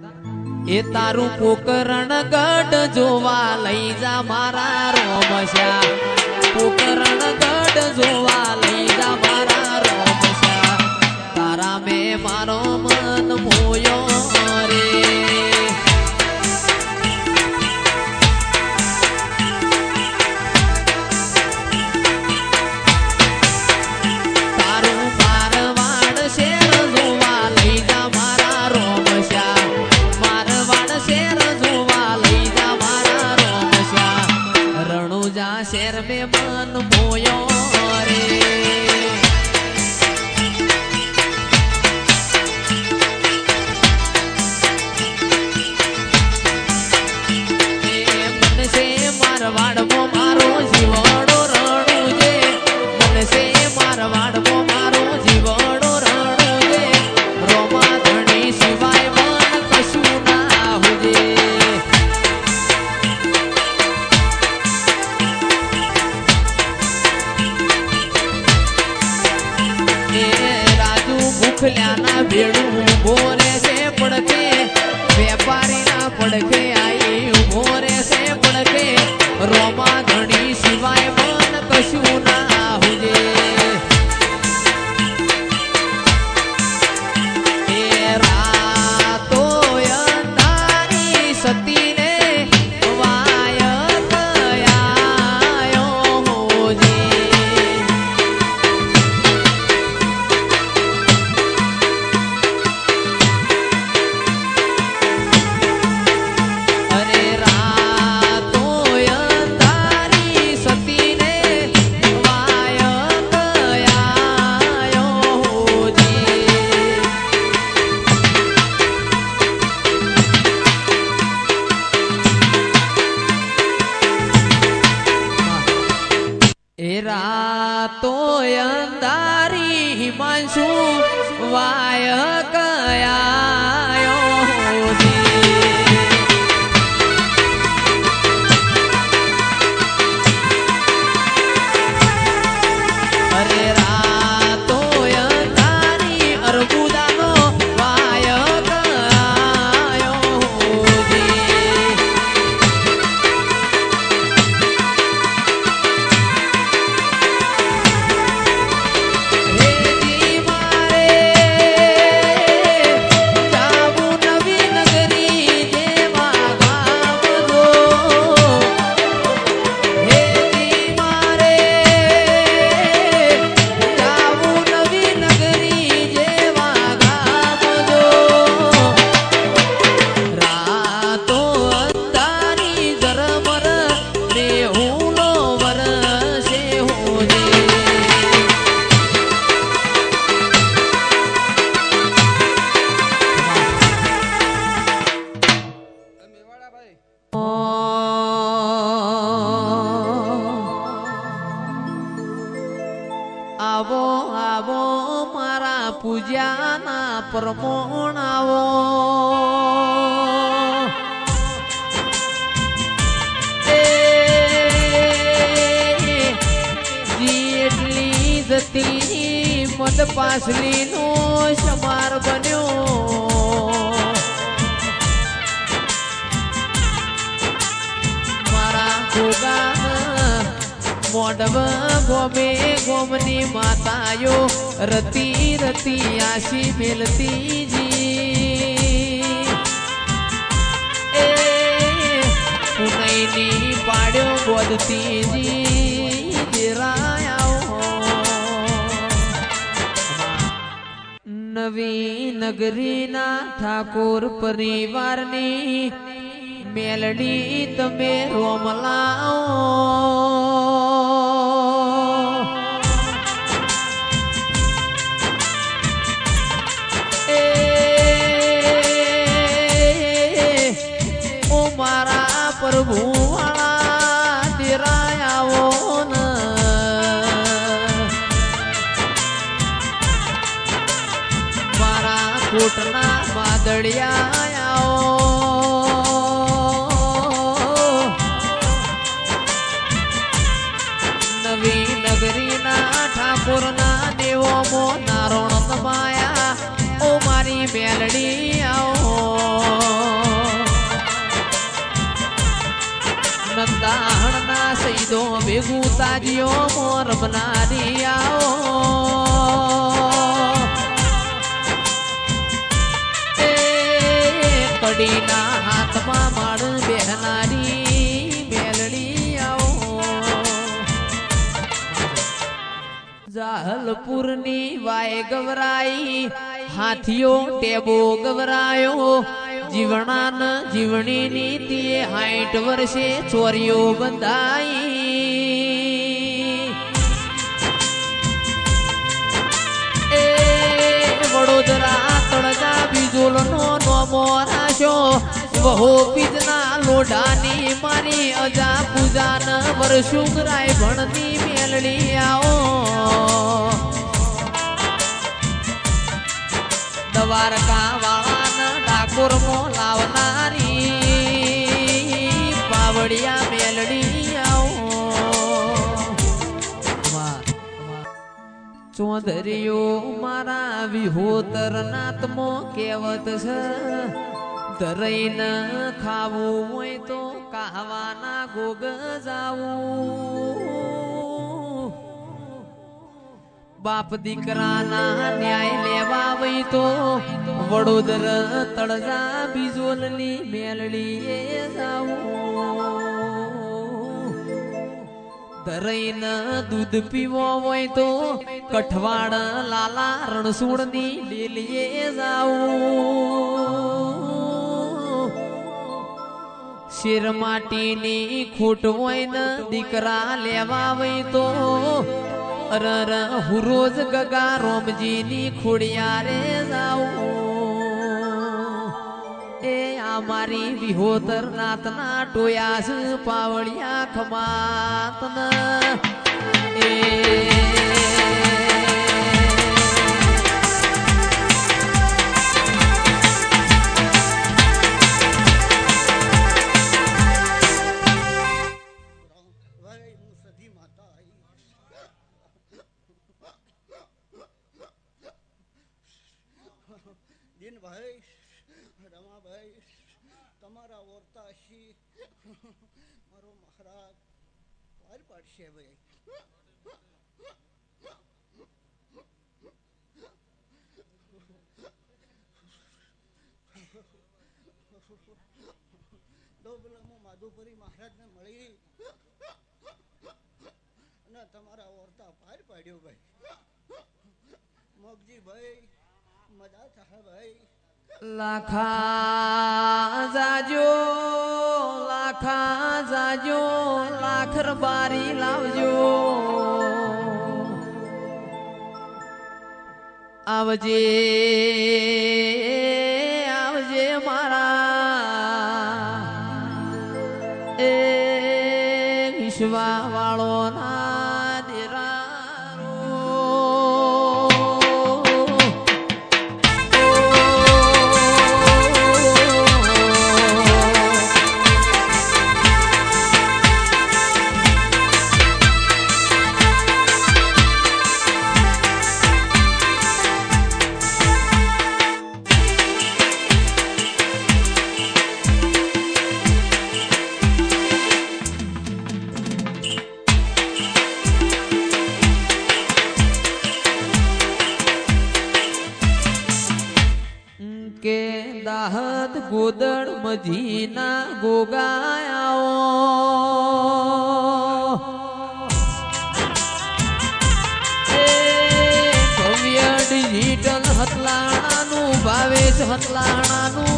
એ તારું પોકરણ ગઢ જોવા લઈ જા મારા રોમશા. પોકરણ ગઢ જોવા લઈ જા મારા રોમશા. તારા મેં મારો શેર મે મન મોયો રે મુખલ્યાના ભેડું ઊભો રહેશે પડકે વેપારીના પડકે આઈ ઊભો રહેશે પડકે રોમા ધણી સિવાય એ રાતો અંધારી હિમાંશુ વાય કયાયો આવો આવો મારા પૂજાના પ્રમોણ આવો. જેટલી જતી મદ પાસલી નો સમાર બન્યો. મોડવ ગોમે ગોમની માતાયો રતી રતી આશી મેલતી જી. એ પુનઈની પાડ્યો બોધતી જી નવી નગરીના ઠાકોર પરિવારની મેલડી તમે રોમલાઓ. એ મારા પ્રભુ વાળા દેરાયાઓ મારા કોટના વાદળિયા ભેગું તાજીઓ મોર બનારી આવો. એ કડીના હાથમાં માળ બેહનારી મેલડી આવો. જાહલપુરની વાય ગવરાઈ, હાથીઓ ટેબો ગવરાયો. જીવણાન જીવણી નીતિએ હાઈટ વર્ષે ચોરીઓ બંધાઈ. એ વડોદરા તળજા બીજોલનો નોમો રાશો, વહો પીજના લોઢાની મારી અજા પૂજાન વરસુગરાય ભણતી મેલડી આવો. દ્વારકા વાળાન ડાકોર મો લાવનારી, પાવડિયા મેલડી આવો. ચોંદરીઓ મારા વિહોતર નાતમો કેવત છે ધરઈન ખાવું હોય તો કહાવાના ગોગ જાવું. બાપ દીકરાના ન્યાય લેવા વઈ તો વડોદર તળજા બીજોલની મેલડીએ જાવું ધરઈન દૂધ પીવો હોય તો કઠવાડ લાલા રણસુણની ડેલીએ જાવું શેર માટીની ખૂટ હોય ને દીકરા લેવા હોય તો અરર રોજ ગગા રોમજીની ખોડિયારે જાઉં. એ આ મારી વિહોતર નાતના ટોયા છે પાવળિયા ખમાતન. એ દિનભાઈ રમાભાઈ તમારા વર્તાશી મારો મહારાજ, વાર પાડશે ભાઈ ડોબલામાં માધુપુરી મહારાજને મળી. અને તમારા ઓરતા પાર પાડ્યો ભાઈ. મોગજી ભાઈ લાખા જાજો લાખા જાજો લાખર બારી લાવજો. આવજે આવજે મારા. એ વિશ્વા વાળો ના કે દાહત ગોદળ મજીના ગોગાયાઓ. ભવ્ય ડિજિટલ હતલાણાનું ભાવેશ હતલાણાનું